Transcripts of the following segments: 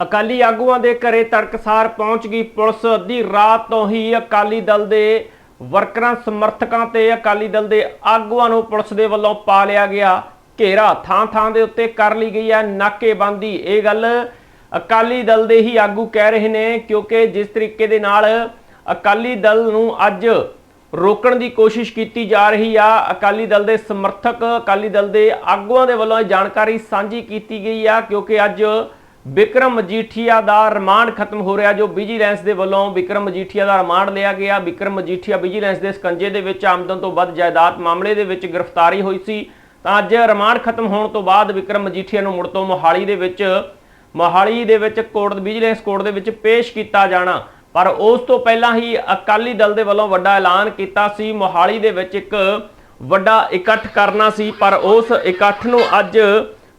ਅਕਾਲੀ ਆਗੂਆਂ ਦੇ ਘਰੇ ਤੜਕਸਾਰ ਪਹੁੰਚ ਗਈ ਪੁਲਿਸ। ਅੱਧੀ ਰਾਤ ਤੋਂ ਹੀ ਅਕਾਲੀ ਦਲ ਦੇ ਵਰਕਰਾਂ, ਸਮਰਥਕਾਂ ਤੇ ਅਕਾਲੀ ਦਲ ਦੇ ਆਗੂਆਂ ਨੂੰ ਪੁਲਿਸ ਦੇ ਵੱਲੋਂ ਪਾ ਲਿਆ ਗਿਆ ਘੇਰਾ। ਥਾਂ ਥਾਂ ਦੇ ਉੱਤੇ ਕਰ ਲਈ ਗਈ ਹੈ ਨਾਕੇਬੰਦੀ। ਇਹ ਗੱਲ ਅਕਾਲੀ ਦਲ ਦੇ ਹੀ ਆਗੂ ਕਹਿ ਰਹੇ ਨੇ, ਕਿਉਂਕਿ ਜਿਸ ਤਰੀਕੇ ਦੇ ਨਾਲ ਅਕਾਲੀ ਦਲ ਨੂੰ ਅੱਜ ਰੋਕਣ ਦੀ ਕੋਸ਼ਿਸ਼ ਕੀਤੀ ਜਾ ਰਹੀ ਆ, ਅਕਾਲੀ ਦਲ ਦੇ ਸਮਰਥਕ, ਅਕਾਲੀ ਦਲ ਦੇ ਆਗੂਆਂ ਦੇ ਵੱਲੋਂ ਇਹ ਜਾਣਕਾਰੀ ਸਾਂਝੀ ਕੀਤੀ ਗਈ ਆ, ਕਿਉਂਕਿ ਅੱਜ ਵਿਕਰਮ ਮਜੀਠੀਆ ਦਾ ਰਿਮਾਂਡ ਖਤਮ ਹੋ ਰਿਹਾ, ਜੋ ਵਿਜੀਲੈਂਸ ਦੇ ਵੱਲੋਂ ਵਿਕਰਮ ਮਜੀਠੀਆ ਦਾ ਰਿਮਾਂਡ ਲਿਆ ਗਿਆ। ਵਿਕਰਮ ਮਜੀਠੀਆ ਵਿਜੀਲੈਂਸ ਦੇ ਸਕੰਜੇ ਦੇ ਵਿੱਚ ਆਮਦਨ ਤੋਂ ਵੱਧ ਜਾਇਦਾਦ ਮਾਮਲੇ ਦੇ ਵਿੱਚ ਗ੍ਰਿਫਤਾਰੀ ਹੋਈ ਸੀ। ਤਾਂ ਅੱਜ ਰਿਮਾਂਡ ਖਤਮ ਹੋਣ ਤੋਂ ਬਾਅਦ ਵਿਕਰਮ ਮਜੀਠੀਆ ਨੂੰ ਮੁੜ ਤੋਂ ਮੋਹਾਲੀ ਦੇ ਵਿੱਚ, ਮੋਹਾਲੀ ਦੇ ਵਿੱਚ ਕੋਰਟ, ਵਿਜੀਲੈਂਸ ਕੋਰਟ ਦੇ ਵਿੱਚ ਪੇਸ਼ ਕੀਤਾ ਜਾਣਾ। ਪਰ ਉਸ ਤੋਂ ਪਹਿਲਾਂ ਹੀ ਅਕਾਲੀ ਦਲ ਦੇ ਵੱਲੋਂ ਵੱਡਾ ਐਲਾਨ ਕੀਤਾ ਸੀ। ਮੋਹਾਲੀ ਦੇ ਵਿੱਚ ਇੱਕ ਵੱਡਾ ਇਕੱਠ ਕਰਨਾ ਸੀ, ਪਰ ਉਸ ਇਕੱਠ ਨੂੰ ਅੱਜ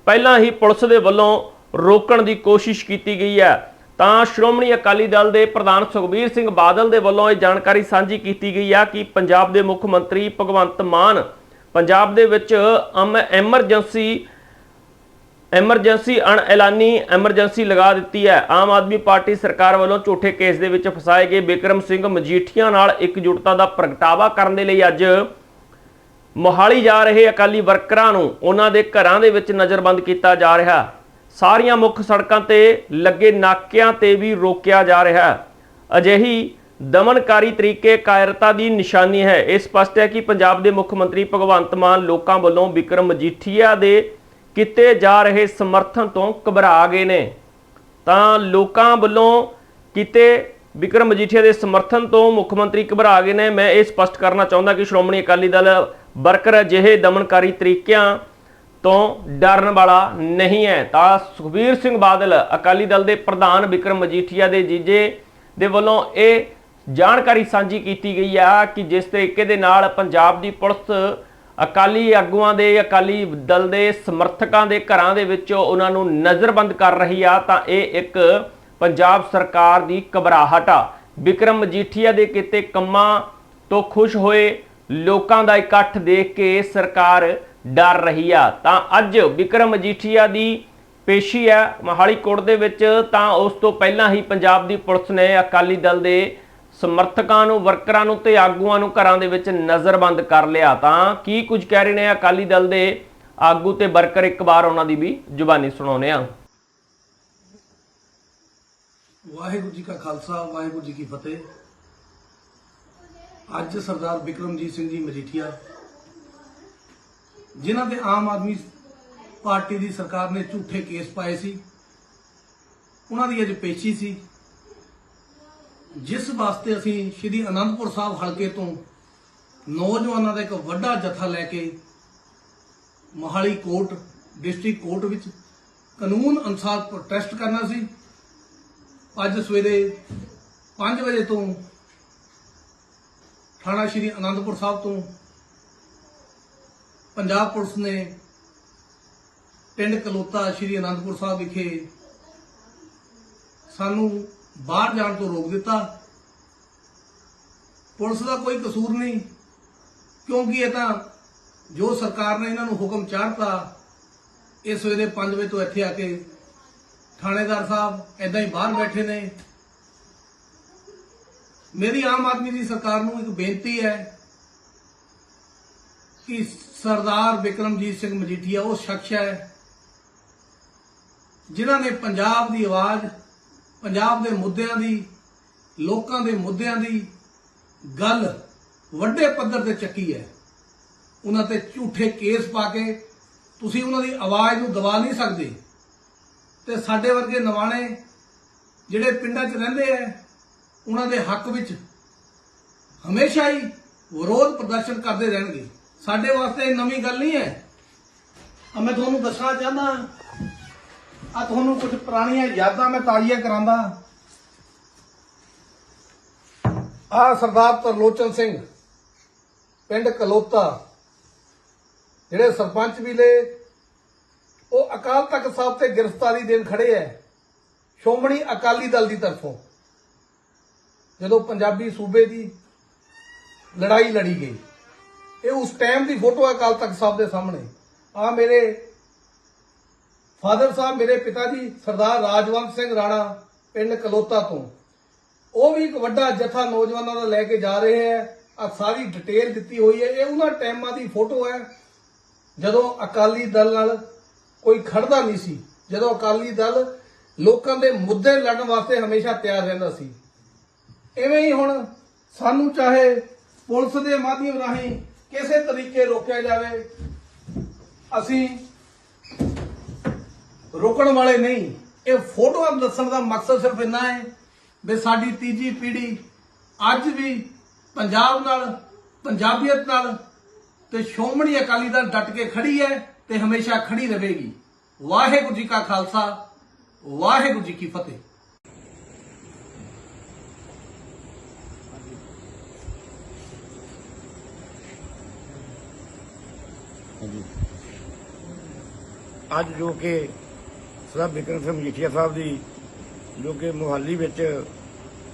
ਪਹਿਲਾਂ ਹੀ ਪੁਲਿਸ ਦੇ ਵੱਲੋਂ ਰੋਕਣ ਦੀ ਕੋਸ਼ਿਸ਼ ਕੀਤੀ ਗਈ ਹੈ। ਤਾਂ ਸ਼੍ਰੋਮਣੀ ਅਕਾਲੀ ਦਲ ਦੇ ਪ੍ਰਧਾਨ ਸੁਖਬੀਰ ਸਿੰਘ ਬਾਦਲ ਦੇ ਵੱਲੋਂ ਇਹ ਜਾਣਕਾਰੀ ਸਾਂਝੀ ਕੀਤੀ ਗਈ ਆ ਕਿ ਪੰਜਾਬ ਦੇ ਮੁੱਖ ਮੰਤਰੀ ਭਗਵੰਤ ਮਾਨ ਪੰਜਾਬ ਦੇ ਵਿੱਚ ਅਮ, ਐਮਰਜੈਂਸੀ ਐਮਰਜੈਂਸੀ ਅਣ ਐਲਾਨੀ ਐਮਰਜੈਂਸੀ ਲਗਾ ਦਿੱਤੀ ਹੈ। ਆਮ ਆਦਮੀ ਪਾਰਟੀ ਸਰਕਾਰ ਵੱਲੋਂ ਝੂਠੇ ਕੇਸ ਦੇ ਵਿੱਚ ਫਸਾਏ ਗਏ ਬਿਕਰਮ ਸਿੰਘ ਮਜੀਠੀਆ ਨਾਲ ਇਕਜੁੱਟਤਾ ਦਾ ਪ੍ਰਗਟਾਵਾ ਕਰਨ ਦੇ ਲਈ ਅੱਜ ਮੋਹਾਲੀ ਜਾ ਰਹੇ ਅਕਾਲੀ ਵਰਕਰਾਂ ਨੂੰ ਉਹਨਾਂ ਦੇ ਘਰਾਂ ਦੇ ਵਿੱਚ ਨਜ਼ਰਬੰਦ ਕੀਤਾ ਜਾ ਰਿਹਾ। ਸਾਰੀਆਂ ਮੁੱਖ ਸੜਕਾਂ ਤੇ ਲੱਗੇ ਨਾਕਿਆਂ ਤੇ ਵੀ ਰੋਕਿਆ ਜਾ ਰਿਹਾ ਅਜਿਹੀ ਦਮਨਕਾਰੀ ਤਰੀਕੇ ਕਾਇਰਤਾ ਦੀ ਨਿਸ਼ਾਨੀ ਹੈ। ਇਹ ਸਪਸ਼ਟ ਹੈ ਕਿ ਪੰਜਾਬ ਦੇ ਮੁੱਖ ਮੰਤਰੀ ਭਗਵੰਤ ਮਾਨ ਲੋਕਾਂ ਵੱਲੋਂ ਵਿਕਰਮ ਮਜੀਠੀਆ ਦੇ ਕੀਤੇ ਜਾ ਰਹੇ ਸਮਰਥਨ ਤੋਂ ਘਬਰਾ ਗਏ ਨੇ। ਤਾਂ ਲੋਕਾਂ ਵੱਲੋਂ ਕੀਤੇ ਵਿਕਰਮ ਮਜੀਠੀਆ ਦੇ ਸਮਰਥਨ ਤੋਂ ਮੁੱਖ ਮੰਤਰੀ ਘਬਰਾ ਗਏ ਨੇ। ਮੈਂ ਇਹ ਸਪਸ਼ਟ ਕਰਨਾ ਚਾਹੁੰਦਾ ਕਿ ਸ਼੍ਰੋਮਣੀ ਅਕਾਲੀ ਦਲ ਵਰਕਰ ਅਜਿਹੇ ਦਮਨਕਾਰੀ ਤਰੀਕਿਆਂ ਤੋਂ ਡਰਨ ਵਾਲਾ ਨਹੀਂ ਹੈ। ਤਾਂ ਸੁਖਬੀਰ ਸਿੰਘ ਬਾਦਲ ਅਕਾਲੀ ਦਲ ਦੇ ਪ੍ਰਧਾਨ ਵਿਕਰਮ ਮਜੀਠੀਆ ਦੇ ਜੀਜੇ ਦੇ ਵੱਲੋਂ ਇਹ ਜਾਣਕਾਰੀ ਸਾਂਝੀ ਕੀਤੀ ਗਈ ਆ ਕਿ ਜਿਸ ਤਰੀਕੇ ਦੇ ਨਾਲ ਪੰਜਾਬ ਦੀ ਪੁਲਿਸ ਅਕਾਲੀ ਆਗੂਆਂ ਦੇ, ਅਕਾਲੀ ਦਲ ਦੇ ਸਮਰਥਕਾਂ ਦੇ ਘਰਾਂ ਦੇ ਵਿੱਚ ਉਹਨਾਂ ਨੂੰ ਨਜ਼ਰਬੰਦ ਕਰ ਰਹੀ ਆ, ਤਾਂ ਇਹ ਇੱਕ ਪੰਜਾਬ ਸਰਕਾਰ ਦੀ ਘਬਰਾਹਟ ਆ। ਵਿਕਰਮ ਮਜੀਠੀਆ ਦੇ ਕੀਤੇ ਕੰਮਾਂ ਤੋਂ ਖੁਸ਼ ਹੋਏ ਲੋਕਾਂ ਦਾ ਇਕੱਠ ਦੇਖ ਕੇ ਸਰਕਾਰ ਡਰ ਰਹੀ ਆ। ਤਾਂ ਅੱਜ ਵਿਕਰਮ ਮਜੀਠੀਆ ਦੀ ਪੇਸ਼ੀ ਹੈ ਮੋਹਾਲੀ ਕੋਰਟ ਦੇ ਵਿੱਚ। ਤਾਂ ਉਸ ਤੋਂ ਪਹਿਲਾਂ ਹੀ ਪੰਜਾਬ ਦੀ ਪੁਲਿਸ ਨੇ ਅਕਾਲੀ ਦਲ ਦੇ ਸਮਰਥਕਾਂ ਨੂੰ, ਵਰਕਰਾਂ ਨੂੰ ਤੇ ਆਗੂਆਂ ਨੂੰ ਘਰਾਂ ਦੇ ਵਿੱਚ ਨਜ਼ਰਬੰਦ ਕਰ ਲਿਆ। ਤਾਂ ਕੀ ਕੁਝ ਕਹਿ ਰਹੇ ਨੇ ਅਕਾਲੀ ਦਲ ਦੇ ਆਗੂ ਤੇ ਵਰਕਰ? ਇੱਕ ਵਾਰ ਉਹਨਾਂ ਦੀ ਵੀ ਜ਼ੁਬਾਨੀ ਸੁਣਾਉਨੇ ਆ ਵਾਹਿਗੁਰੂ ਜੀ ਕਾ ਖਾਲਸਾ, ਵਾਹਿਗੁਰੂ ਜੀ ਕੀ ਫਤਿਹ। ਅੱਜ ਸਰਦਾਰ ਵਿਕਰਮਜੀਤ ਸਿੰਘ ਜੀ ਮਜੀਠੀਆ ਜਿਨ੍ਹਾਂ ਤੇ ਆਮ ਆਦਮੀ ਪਾਰਟੀ ਦੀ ਸਰਕਾਰ ਨੇ ਝੂਠੇ ਕੇਸ ਪਾਏ ਸੀ, ਉਹਨਾਂ ਦੀ ਅੱਜ ਪੇਸ਼ੀ ਸੀ। ਜਿਸ ਵਾਸਤੇ ਅਸੀਂ ਸ਼੍ਰੀ ਅਨੰਦਪੁਰ ਸਾਹਿਬ ਹਲਕੇ ਤੋਂ ਨੌਜਵਾਨਾਂ ਦਾ ਇੱਕ ਵੱਡਾ ਜਥਾ ਲੈ ਕੇ ਮੋਹਾਲੀ ਕੋਰਟ, ਡਿਸਟ੍ਰਿਕਟ ਕੋਰਟ ਵਿੱਚ ਕਾਨੂੰਨ ਅਨੁਸਾਰ ਪ੍ਰੋਟੈਸਟ ਕਰਨਾ ਸੀ। ਅੱਜ ਸਵੇਰੇ 5 ਵਜੇ ਤੋਂ ਥਾਣਾ ਸ਼੍ਰੀ ਅਨੰਦਪੁਰ ਸਾਹਿਬ ਤੋਂ ਪੰਜਾਬ ਪੁਲਿਸ ਨੇ ਪਿੰਡ ਕਲੋਤਾ ਸ਼੍ਰੀ ਅਨੰਦਪੁਰ ਸਾਹਿਬ ਵਿਖੇ ਸਾਨੂੰ ਬਾਹਰ ਜਾਣ ਤੋਂ ਰੋਕ ਦਿੱਤਾ। ਪੁਲਿਸ ਦਾ ਕੋਈ ਕਸੂਰ ਨਹੀਂ, ਕਿਉਂਕਿ ਇਹ ਤਾਂ ਜੋ ਸਰਕਾਰ ਨੇ ਇਹਨਾਂ ਨੂੰ ਹੁਕਮ ਚਾੜਤਾ, ਇਹ ਸਵੇਰੇ 5 ਵਜੇ ਤੋਂ ਇੱਥੇ ਆ ਕੇ ਥਾਣੇਦਾਰ ਸਾਹਿਬ ਐਦਾਂ ਹੀ ਬਾਹਰ ਬੈਠੇ ਨੇ। ਮੇਰੀ ਆਮ ਆਦਮੀ ਦੀ ਸਰਕਾਰ ਨੂੰ ਇੱਕ ਬੇਨਤੀ ਹੈ ਕਿ ਸਰਦਾਰ ਵਿਕਰਮਜੀਤ ਸਿੰਘ ਮਜੀਠੀਆ, ਉਹ ਸ਼ਖਸ ਹੈ, ਜਿਨ੍ਹਾਂ ਨੇ ਪੰਜਾਬ ਦੀ ਆਵਾਜ਼, ਪੰਜਾਬ ਦੇ ਮੁੱਦਿਆਂ ਦੀ, ਲੋਕਾਂ ਦੇ ਮੁੱਦਿਆਂ ਦੀ ਗੱਲ ਵੱਡੇ ਪੱਧਰ ਤੇ ਚੱਕੀ ਹੈ। ਉਹਨਾਂ ਤੇ ਝੂਠੇ ਕੇਸ ਪਾ ਕੇ ਤੁਸੀਂ ਉਹਨਾਂ ਦੀ ਆਵਾਜ਼ ਨੂੰ ਦਬਾ ਨਹੀਂ ਸਕਦੇ। ਤੇ ਸਾਡੇ ਵਰਗੇ ਨਵਾਣੇ ਜਿਹੜੇ ਪਿੰਡਾਂ 'ਚ ਰਹਿੰਦੇ ਆ ਉਹਨਾਂ ਦੇ ਹੱਕ ਵਿੱਚ ਹਮੇਸ਼ਾ ਹੀ ਵਿਰੋਧ ਪ੍ਰਦਰਸ਼ਨ ਕਰਦੇ ਰਹਿਣਗੇ। ਸਾਡੇ ਵਾਸਤੇ ਨਵੀਂ ਗੱਲ ਨਹੀਂ ਹੈ। ਆ ਮੈਂ ਤੁਹਾਨੂੰ ਦੱਸਣਾ ਚਾਹੁੰਦਾ ਆ ਤੁਹਾਨੂੰ ਕੁਝ ਪੁਰਾਣੀਆਂ ਯਾਦਾਂ ਮੈਂ ਤਾਜ਼ੀਆਂ ਕਰਾਂਦਾ। ਆ ਸਰਦਾਰ ਤਰਲੋਚਨ ਸਿੰਘ, ਪਿੰਡ ਕਲੋਤਾ, ਜਿਹੜੇ ਸਰਪੰਚ ਵੀ ਲੇ ਉਹ ਅਕਾਲ ਤਖਤ ਸਾਹਿਬ ਤੇ ਗ੍ਰਿਫਤਾਰੀ ਦੇਣ ਖੜੇ ਐ ਸ਼੍ਰੋਮਣੀ ਅਕਾਲੀ ਦਲ ਦੀ ਤਰਫੋਂ। ਜਦੋਂ ਪੰਜਾਬੀ ਸੂਬੇ ਦੀ ਲੜਾਈ ਲੜੀ ਗਈ। ਇਹ ਉਸ ਟਾਈਮ ਦੀ ਫੋਟੋ ਹੈ ਅਕਾਲ ਤਖਤ ਸਾਹਿਬ ਦੇ ਸਾਹਮਣੇ। ਆ ਮੇਰੇ ਫਾਦਰ ਸਾਹਿਬ, ਮੇਰੇ ਪਿਤਾ ਜੀ, ਸਰਦਾਰ ਰਾਜਵੰਤ ਸਿੰਘ ਰਾਣਾ, ਪਿੰਡ ਕਲੋਤਾ ਤੋਂ। ਉਹ ਵੀ ਇੱਕ ਵੱਡਾ ਜਥਾ ਨੌਜਵਾਨਾਂ ਦਾ ਲੈ ਕੇ ਜਾ ਰਹੇ ਹੈ। ਆ ਸਾਰੀ ਡਿਟੇਲ ਦਿੱਤੀ ਹੋਈ ਹੈ। ਇਹ ਉਹਨਾਂ ਟਾਈਮਾਂ ਦੀ ਫੋਟੋ ਹੈ। ਜਦੋਂ ਅਕਾਲੀ ਦਲ ਨਾਲ ਕੋਈ ਖੜਦਾ ਨਹੀਂ ਸੀ, ਜਦੋਂ ਅਕਾਲੀ ਦਲ ਲੋਕਾਂ ਦੇ ਮੁੱਦੇ ਲੜਨ ਵਾਸਤੇ ਹਮੇਸ਼ਾ ਤਿਆਰ ਰਹਿੰਦਾ ਸੀ। ਐਵੇਂ ਹੀ ਹੁਣ ਸਾਨੂੰ ਚਾਹੇ ਪੁਲਿਸ ਦੇ ਮਾਧਿਅਮ ਰਾਹੀਂ ਕਿਸੇ ਤਰੀਕੇ ਰੋਕਿਆ ਜਾਵੇ, ਅਸੀਂ ਰੋਕਣ ਵਾਲੇ ਨਹੀਂ। ਇਹ ਫੋਟੋਆਂ ਦੱਸਣ ਦਾ ਮਕਸਦ ਸਿਰਫ ਇੰਨਾ ਹੈ ਵੀ ਸਾਡੀ ਤੀਜੀ ਪੀੜ੍ਹੀ ਅੱਜ ਵੀ ਪੰਜਾਬ ਨਾਲ, ਪੰਜਾਬੀਅਤ ਨਾਲ ਤੇ ਸ਼੍ਰੋਮਣੀ ਅਕਾਲੀ ਦਲ ਡਟ ਕੇ ਖੜੀ ਹੈ ਤੇ ਹਮੇਸ਼ਾ ਖੜੀ ਰਹੇਗੀ। ਵਾਹਿਗੁਰੂ ਜੀ ਕਾ ਖਾਲਸਾ, ਵਾਹਿਗੁਰੂ ਜੀ ਕੀ ਫਤਿਹ। ਅੱਜ ਜੋ ਕਿ ਸਰਦਾਰ ਬਿਕਰਮ ਸਿੰਘ ਮਜੀਠੀਆ ਸਾਹਿਬ ਦੀ ਜੋ ਕਿ ਮੁਹਾਲੀ ਵਿੱਚ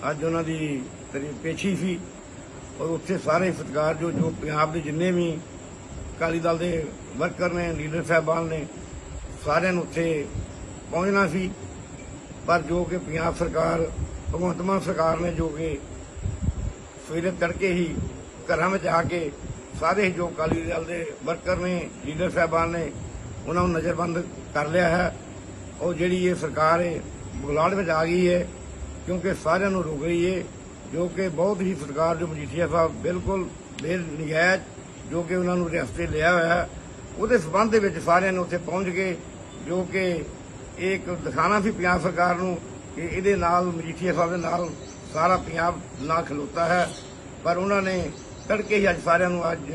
ਅੱਜ ਉਹਨਾਂ ਦੀ ਤਰੀ ਪੇਸ਼ੀ ਸੀ ਔਰ ਉੱਥੇ ਸਾਰੇ ਸਤਿਕਾਰ ਜੋ ਜੋ ਪੰਜਾਬ ਦੇ ਜਿੰਨੇ ਵੀ ਅਕਾਲੀ ਦਲ ਦੇ ਵਰਕਰ ਨੇ, ਲੀਡਰ ਸਾਹਿਬਾਨ ਨੇ, ਸਾਰਿਆਂ ਨੂੰ ਉੱਥੇ ਪਹੁੰਚਣਾ ਸੀ। ਪਰ ਜੋ ਕਿ ਪੰਜਾਬ ਸਰਕਾਰ, ਭਗਵੰਤ ਮਾਨ ਸਰਕਾਰ ਨੇ ਜੋ ਕਿ ਸਵੇਰੇ ਤੜਕੇ ਹੀ ਘਰਾਂ ਵਿੱਚ ਆ ਕੇ ਸਾਰੇ ਜੋ ਅਕਾਲੀ ਦਲ ਦੇ ਵਰਕਰ ਨੇ, ਲੀਡਰ ਸਾਹਿਬਾਨ ਨੇ, ਉਹਨਾਂ ਨੂੰ ਨਜ਼ਰਬੰਦ ਕਰ ਲਿਆ ਹੈ। ਉਹ ਜਿਹੜੀ ਇਹ ਸਰਕਾਰ ਹੈ ਬੁਗਲਾੜ ਵਿੱਚ ਆ ਗਈ ਹੈ, ਕਿਉਂਕਿ ਸਾਰਿਆਂ ਨੂੰ ਰੋਕ ਰਹੀ ਹੈ, ਜੋ ਕਿ ਬਹੁਤ ਹੀ ਸਰਕਾਰ ਜੋ ਮਜੀਠੀਆ ਸਾਹਿਬ ਬਿਲਕੁਲ ਬੇਨਿਆਇਜ਼ ਜੋ ਕਿ ਉਹਨਾਂ ਨੂੰ ਰਿਆਸਤੇ ਲਿਆ ਹੋਇਆ ਹੈ, ਉਹਦੇ ਸਬੰਧ ਦੇ ਵਿੱਚ ਸਾਰਿਆਂ ਨੇ ਉੱਥੇ ਪਹੁੰਚ ਕੇ, ਜੋ ਕਿ ਇਹ ਇੱਕ ਦਿਖਾਣਾ ਸੀ ਪੰਜਾਬ ਸਰਕਾਰ ਨੂੰ ਕਿ ਇਹਦੇ ਨਾਲ ਮਜੀਠੀਆ ਸਾਹਿਬ ਦੇ ਨਾਲ ਸਾਰਾ ਪੰਜਾਬ ਨਾ ਖਲੋਤਾ ਹੈ। ਪਰ ਉਹਨਾਂ ਨੇ ਤੜਕੇ ਹੀ ਅੱਜ ਸਾਰਿਆਂ ਨੂੰ ਅੱਜ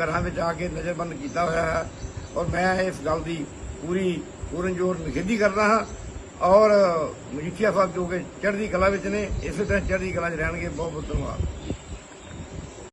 ਘਰਾਂ ਵਿੱਚ ਆ ਕੇ ਨਜ਼ਰਬੰਦ ਕੀਤਾ ਹੋਇਆ ਹੈ। ਔਰ ਮੈਂ ਇਸ ਗੱਲ ਦੀ ਪੂਰੀ ਪੂਰਨਜ਼ੋਰ ਨਿਖੇਧੀ ਕਰਦਾ ਹਾਂ। ਔਰ ਮਜੀਠੀਆ ਸਾਹਿਬ ਜੋ ਕਿ ਚੜ੍ਹਦੀ ਕਲਾ ਵਿੱਚ ਨੇ, ਇਸੇ ਤਰ੍ਹਾਂ ਚੜ੍ਹਦੀ ਕਲਾ 'ਚ ਰਹਿਣਗੇ। ਬਹੁਤ ਬਹੁਤ ਧੰਨਵਾਦ।